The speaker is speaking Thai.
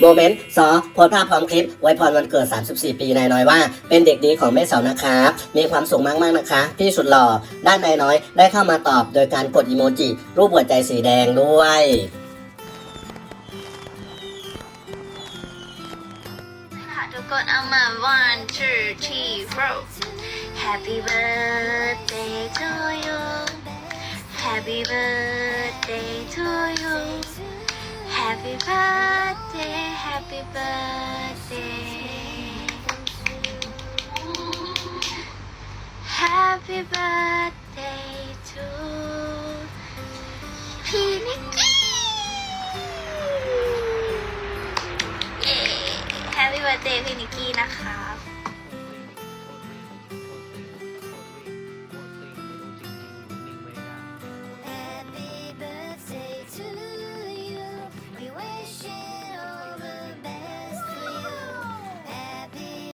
โมเมนต์สอโพสภาพพร้อมคลิปไวยพรวันเกิด 34 ปีนายน้อยว่า เป็นเด็กดีของแม่สาวนะครับ มีความสุขมากๆนะคะ พี่สุดหล่อ ด้านนายน้อยได้เข้ามาตอบโดยการกดอีโมจิ รูปหัวใจสีแดงด้วยทุกคนเอามา one two three four Happy birthday to you Happy birthday to you Happy birthday to พี่นิกกี้ Happy birthday พี่นิกกี้นะคะ